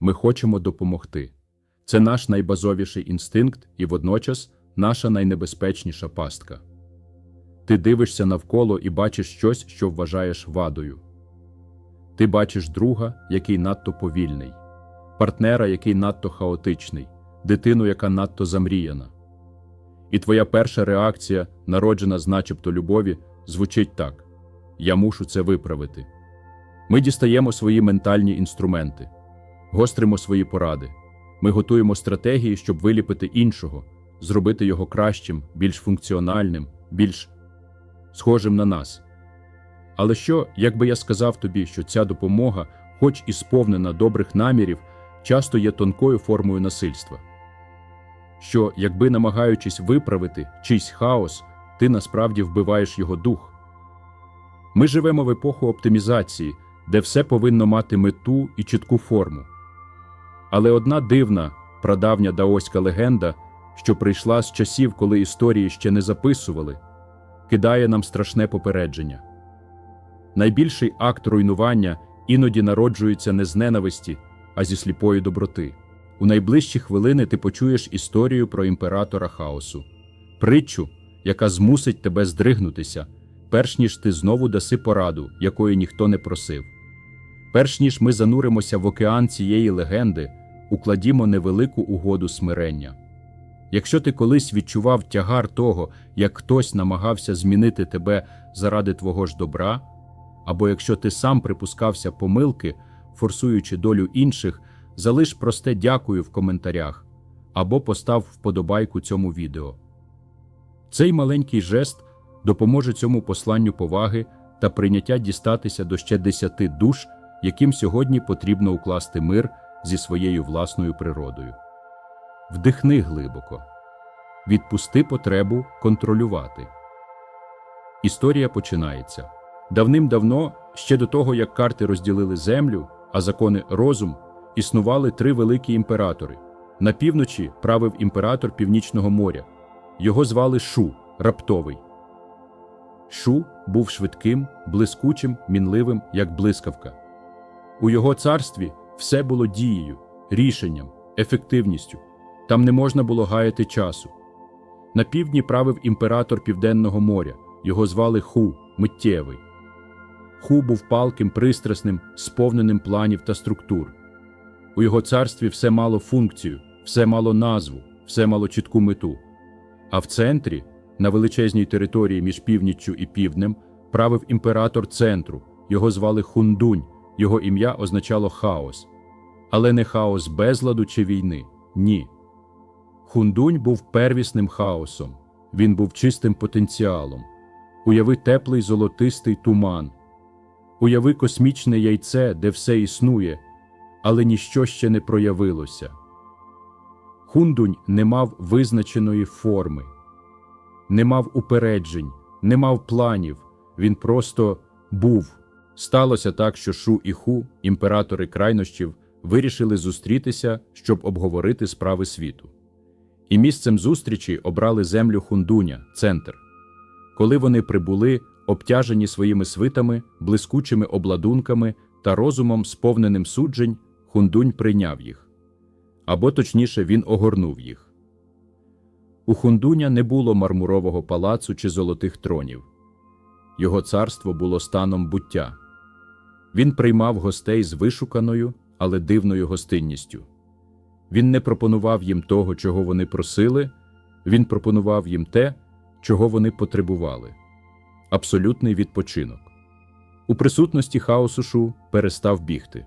Ми хочемо допомогти. Це наш найбазовіший інстинкт і водночас наша найнебезпечніша пастка. Ти дивишся навколо і бачиш щось, що вважаєш вадою. Ти бачиш друга, який надто повільний, партнера, який надто хаотичний, дитину, яка надто замріяна. І твоя перша реакція, народжена з начебто любові, звучить так: Я мушу це виправити. Ми дістаємо свої ментальні інструменти, гостримо свої поради. Ми готуємо стратегії, щоб виліпити іншого, зробити його кращим, більш функціональним, більш схожим на нас. Але що, якби я сказав тобі, що ця допомога, хоч і сповнена добрих намірів, часто є тонкою формою насильства? Що, якби намагаючись виправити чийсь хаос, ти насправді вбиваєш його дух? Ми живемо в епоху оптимізації, де все повинно мати мету і чітку форму. Але одна дивна, прадавня даоська легенда, що прийшла з часів, коли історії ще не записували, кидає нам страшне попередження. Найбільший акт руйнування іноді народжується не з ненависті, а зі сліпої доброти. У найближчі хвилини ти почуєш історію про імператора хаосу, притчу, яка змусить тебе здригнутися, перш ніж ти знову даси пораду, якої ніхто не просив. Перш ніж ми зануримося в океан цієї легенди, укладімо невелику угоду смирення. Якщо ти колись відчував тягар того, як хтось намагався змінити тебе заради твого ж добра, або якщо ти сам припускався помилки, форсуючи долю інших, залиш просте дякую в коментарях або постав вподобайку цьому відео. Цей маленький жест допоможе цьому посланню поваги та прийняття дістатися до ще десяти душ, яким сьогодні потрібно укласти мир зі своєю власною природою. Вдихни глибоко, відпусти потребу контролювати. Історія починається. Давним-давно, ще до того, як карти розділили землю, а закони розум, існували три великі імператори. На півночі правив імператор Північного моря. Його звали Шу, раптовий. Шу був швидким, блискучим, мінливим, як блискавка. У його царстві все було дією, рішенням, ефективністю. Там не можна було гаяти часу. На півдні правив імператор Південного моря. Його звали Ху, миттєвий. Ху був палким, пристрасним, сповненим планів та структур. У його царстві все мало функцію, все мало назву, все мало чітку мету. А в центрі, на величезній території між північчю і півднем, правив імператор центру. Його звали Хундунь, його ім'я означало хаос. Але не хаос безладу чи війни. Ні. Хундунь був первісним хаосом, він був чистим потенціалом. Уяви теплий золотистий туман. Уяви космічне яйце, де все існує, але ніщо ще не проявилося. Хундунь не мав визначеної форми, не мав упереджень, не мав планів, він просто був. Сталося так, що Шу і Ху, імператори крайнощів, вирішили зустрітися, щоб обговорити справи світу. І місцем зустрічі обрали землю Хундуня, центр. Коли вони прибули, обтяжені своїми свитами, блискучими обладунками та розумом, сповненим суджень, Хундунь прийняв їх. Або точніше, він огорнув їх. У Хундуня не було мармурового палацу чи золотих тронів. Його царство було станом буття. Він приймав гостей з вишуканою, але дивною гостинністю. Він не пропонував їм того, чого вони просили, він пропонував їм те, чого вони потребували абсолютний відпочинок. У присутності хаосу Шу перестав бігти,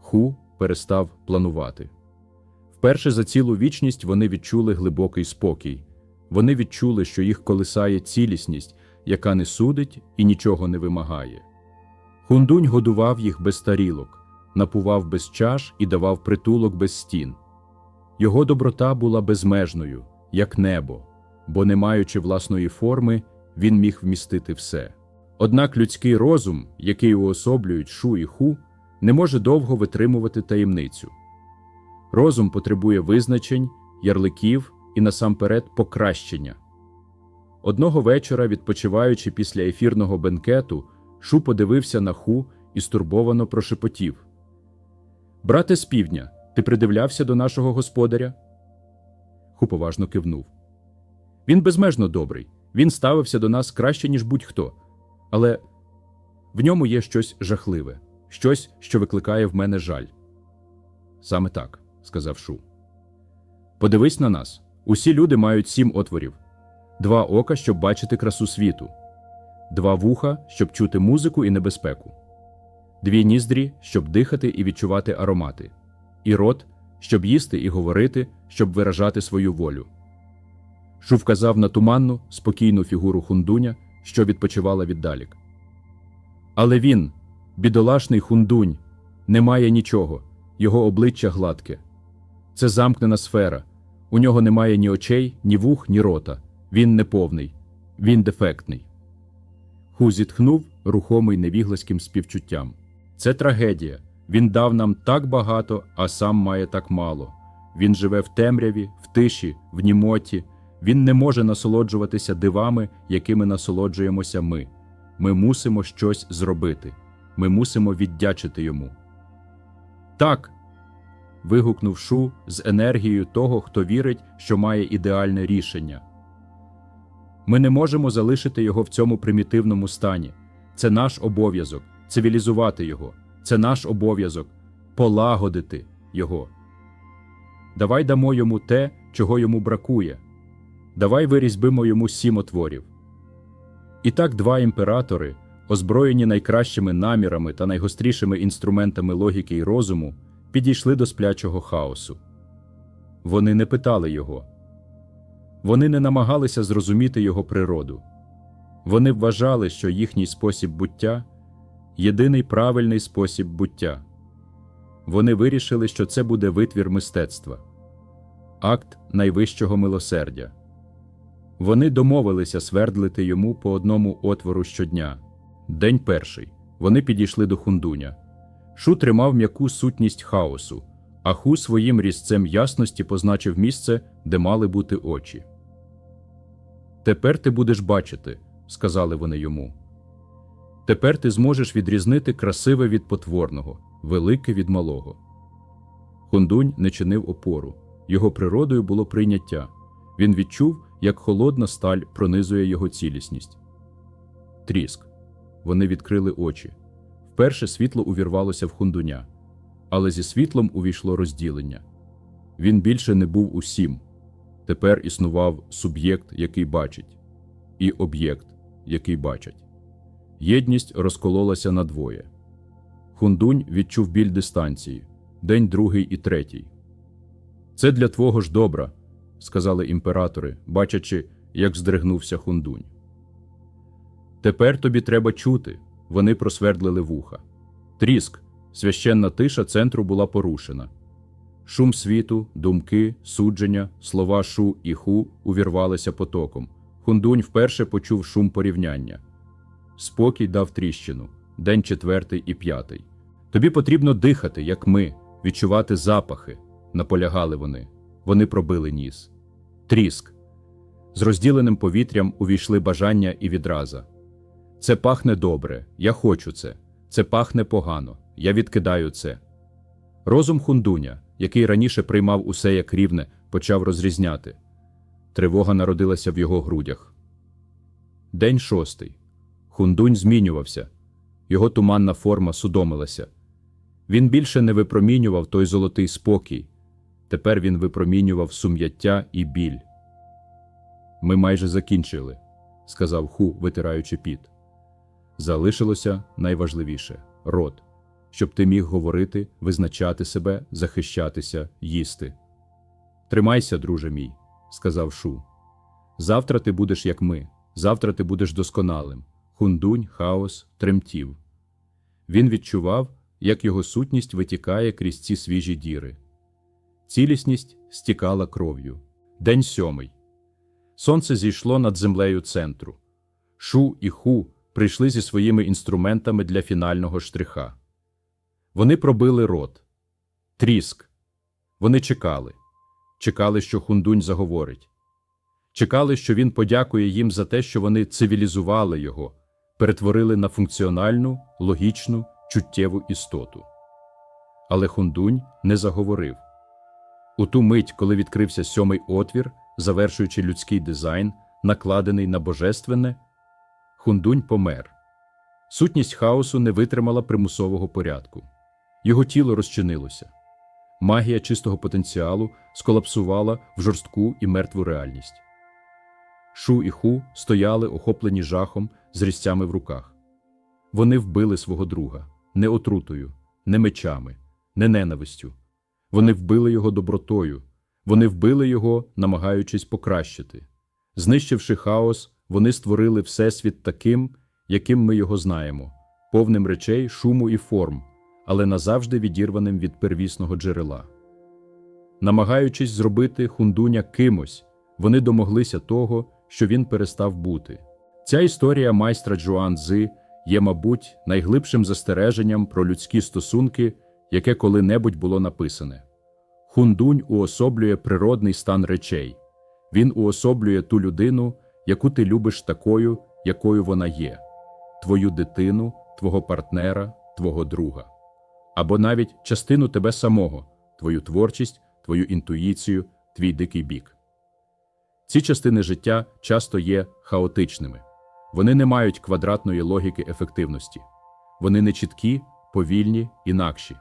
Ху перестав планувати. Вперше за цілу вічність вони відчули глибокий спокій, вони відчули, що їх колисає цілісність, яка не судить і нічого не вимагає. Хундунь годував їх без тарілок, напував без чаш і давав притулок без стін. Його доброта була безмежною, як небо, бо, не маючи власної форми, він міг вмістити все. Однак людський розум, який уособлюють шу і ху, не може довго витримувати таємницю. Розум потребує визначень, ярликів і насамперед покращення. Одного вечора, відпочиваючи після ефірного бенкету, Шу подивився на ху і стурбовано прошепотів. Брате з півдня, ти придивлявся до нашого господаря? Ху поважно кивнув. Він безмежно добрий, він ставився до нас краще, ніж будь-хто. Але в ньому є щось жахливе, щось, що викликає в мене жаль. Саме так, сказав Шу. Подивись на нас. Усі люди мають сім отворів: два ока, щоб бачити красу світу, два вуха, щоб чути музику і небезпеку, дві ніздрі, щоб дихати і відчувати аромати, і рот, щоб їсти і говорити, щоб виражати свою волю. Шу вказав на туманну, спокійну фігуру хундуня, що відпочивала віддалік. Але він, бідолашний хундунь, не має нічого, його обличчя гладке. Це замкнена сфера. У нього немає ні очей, ні вух, ні рота. Він неповний, він дефектний. Ху зітхнув рухомий невіглаським співчуттям. Це трагедія. Він дав нам так багато, а сам має так мало. Він живе в темряві, в тиші, в німоті. Він не може насолоджуватися дивами, якими насолоджуємося ми. Ми мусимо щось зробити. Ми мусимо віддячити йому. Так. вигукнув Шу з енергією того, хто вірить, що має ідеальне рішення. Ми не можемо залишити його в цьому примітивному стані. Це наш обов'язок цивілізувати його. Це наш обов'язок полагодити його. Давай дамо йому те, чого йому бракує. Давай вирізьбимо йому сім отворів. І так два імператори, озброєні найкращими намірами та найгострішими інструментами логіки й розуму, підійшли до сплячого хаосу. Вони не питали його. Вони не намагалися зрозуміти його природу. Вони вважали, що їхній спосіб буття єдиний правильний спосіб буття. Вони вирішили, що це буде витвір мистецтва, акт найвищого милосердя. Вони домовилися свердлити йому по одному отвору щодня. День перший. Вони підійшли до хундуня. Шу тримав м'яку сутність хаосу, а ху своїм різцем ясності позначив місце, де мали бути очі. Тепер ти будеш бачити, сказали вони йому. Тепер ти зможеш відрізнити красиве від потворного, велике від малого. Хундунь не чинив опору. Його природою було прийняття. Він відчув, як холодна сталь пронизує його цілісність. Тріск. Вони відкрили очі. Вперше світло увірвалося в хундуня, але зі світлом увійшло розділення. Він більше не був усім. Тепер існував суб'єкт, який бачить, і об'єкт, який бачать. Єдність розкололася надвоє. Хундунь відчув біль дистанції день другий і третій. Це для твого ж добра, сказали імператори, бачачи, як здригнувся хундунь. Тепер тобі треба чути. Вони просвердлили вуха. Тріск, священна тиша центру була порушена. Шум світу, думки, судження, слова шу і ху увірвалися потоком. Хундунь вперше почув шум порівняння. Спокій дав тріщину, день четвертий і п'ятий. Тобі потрібно дихати, як ми, відчувати запахи, наполягали вони. Вони пробили ніс. Тріск. З розділеним повітрям увійшли бажання і відраза. Це пахне добре, я хочу це. Це пахне погано, я відкидаю це. Розум хундуня, який раніше приймав усе як рівне, почав розрізняти. Тривога народилася в його грудях. День шостий. Хундунь змінювався. Його туманна форма судомилася. Він більше не випромінював той золотий спокій. Тепер він випромінював сум'яття і біль. Ми майже закінчили, сказав Ху, витираючи піт. Залишилося найважливіше рот, щоб ти міг говорити, визначати себе, захищатися, їсти. Тримайся, друже мій, сказав Шу. Завтра ти будеш як ми, завтра ти будеш досконалим. Хундунь, хаос, тремтів. Він відчував, як його сутність витікає крізь ці свіжі діри. Цілісність стікала кров'ю. День сьомий. Сонце зійшло над землею центру. Шу і ху прийшли зі своїми інструментами для фінального штриха. Вони пробили рот. Тріск. Вони чекали. Чекали, що хундунь заговорить. Чекали, що він подякує їм за те, що вони цивілізували його, перетворили на функціональну, логічну, чуттєву істоту. але Хундунь не заговорив. У ту мить, коли відкрився сьомий отвір, завершуючи людський дизайн, накладений на божественне, Хундунь помер. Сутність хаосу не витримала примусового порядку. Його тіло розчинилося. Магія чистого потенціалу сколапсувала в жорстку і мертву реальність. Шу і Ху стояли, охоплені жахом з різцями в руках. Вони вбили свого друга не отрутою, не мечами, не ненавистю. Вони вбили його добротою, вони вбили його, намагаючись покращити. Знищивши хаос, вони створили Всесвіт таким, яким ми його знаємо, повним речей, шуму і форм, але назавжди відірваним від первісного джерела. Намагаючись зробити хундуня кимось, вони домоглися того, що він перестав бути. Ця історія майстра Джоан Цзи є, мабуть, найглибшим застереженням про людські стосунки, яке коли-небудь було написане. Хундунь уособлює природний стан речей. Він уособлює ту людину, яку ти любиш такою, якою вона є, твою дитину, твого партнера, твого друга, або навіть частину тебе самого, твою творчість, твою інтуїцію, твій дикий бік. Ці частини життя часто є хаотичними. Вони не мають квадратної логіки ефективності. Вони не чіткі, повільні, інакші.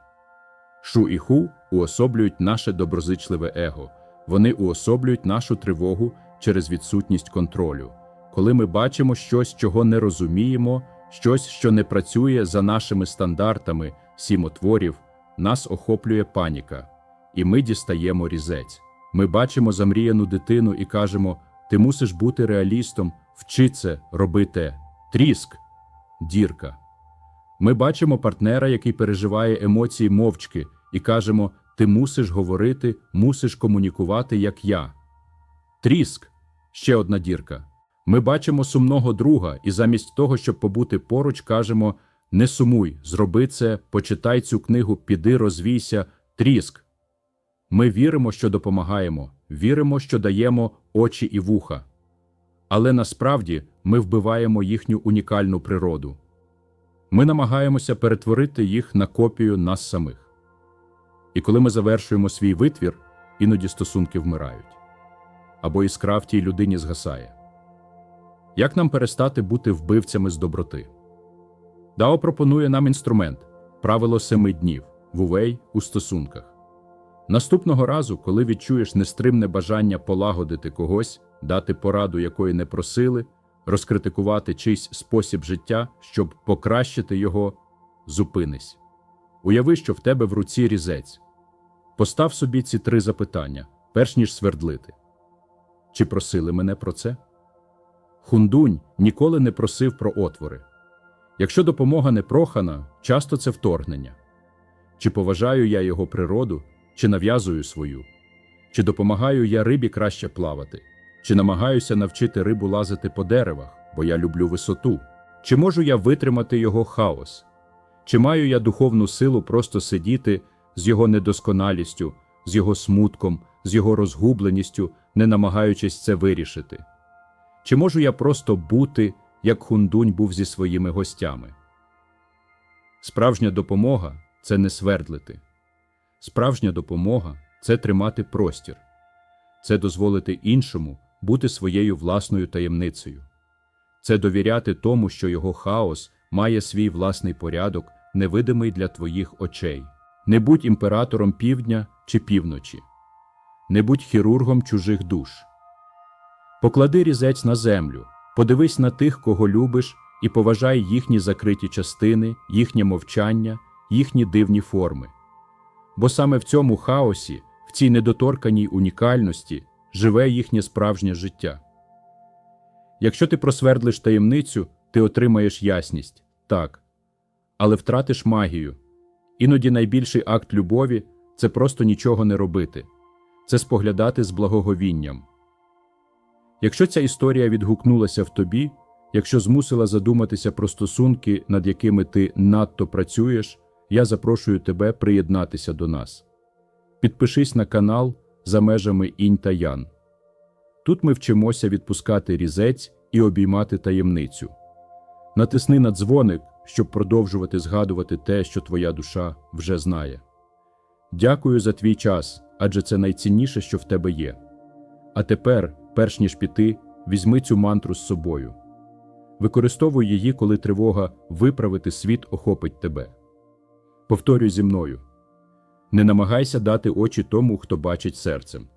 Шу і ху уособлюють наше доброзичливе его. Вони уособлюють нашу тривогу через відсутність контролю. Коли ми бачимо щось, чого не розуміємо, щось, що не працює за нашими стандартами сімотворів, нас охоплює паніка, і ми дістаємо різець. Ми бачимо замріяну дитину і кажемо: ти мусиш бути реалістом, вчи це, роби те. Тріск, дірка. Ми бачимо партнера, який переживає емоції мовчки, і кажемо: ти мусиш говорити, мусиш комунікувати, як я. Тріск ще одна дірка. Ми бачимо сумного друга, і замість того, щоб побути поруч, кажемо: не сумуй, зроби це, почитай цю книгу, піди, розвійся, тріск. Ми віримо, що допомагаємо, віримо, що даємо очі і вуха. Але насправді ми вбиваємо їхню унікальну природу. Ми намагаємося перетворити їх на копію нас самих. І коли ми завершуємо свій витвір, іноді стосунки вмирають або іскра в тій людині згасає. Як нам перестати бути вбивцями з доброти? Дао пропонує нам інструмент правило семи днів вувей у стосунках. Наступного разу, коли відчуєш нестримне бажання полагодити когось, дати пораду, якої не просили, розкритикувати чийсь спосіб життя, щоб покращити його, зупинись. Уяви, що в тебе в руці різець. Постав собі ці три запитання, перш ніж свердлити. Чи просили мене про це? Хундунь ніколи не просив про отвори. Якщо допомога не прохана, часто це вторгнення. Чи поважаю я його природу, чи нав'язую свою? Чи допомагаю я рибі краще плавати? Чи намагаюся навчити рибу лазити по деревах, бо я люблю висоту? Чи можу я витримати його хаос? Чи маю я духовну силу просто сидіти з його недосконалістю, з його смутком, з його розгубленістю, не намагаючись це вирішити? Чи можу я просто бути, як хундунь був зі своїми гостями? Справжня допомога це не свердлити. Справжня допомога це тримати простір, це дозволити іншому бути своєю власною таємницею, це довіряти тому, що його хаос має свій власний порядок, невидимий для твоїх очей. Не будь імператором півдня чи півночі, не будь хірургом чужих душ. Поклади різець на землю, подивись на тих, кого любиш, і поважай їхні закриті частини, їхнє мовчання, їхні дивні форми. Бо саме в цьому хаосі, в цій недоторканій унікальності, живе їхнє справжнє життя. Якщо ти просвердлиш таємницю, ти отримаєш ясність, так, але втратиш магію. Іноді найбільший акт любові це просто нічого не робити, це споглядати з благоговінням. Якщо ця історія відгукнулася в тобі, якщо змусила задуматися про стосунки, над якими ти надто працюєш, я запрошую тебе приєднатися до нас. Підпишись на канал за межами інь та ян. Тут ми вчимося відпускати різець і обіймати таємницю. Натисни на дзвоник, щоб продовжувати згадувати те, що твоя душа вже знає. Дякую за твій час, адже це найцінніше, що в тебе є. А тепер, перш ніж піти, візьми цю мантру з собою. Використовуй її, коли тривога виправити світ охопить тебе. Повторюй зі мною. Не намагайся дати очі тому, хто бачить серцем.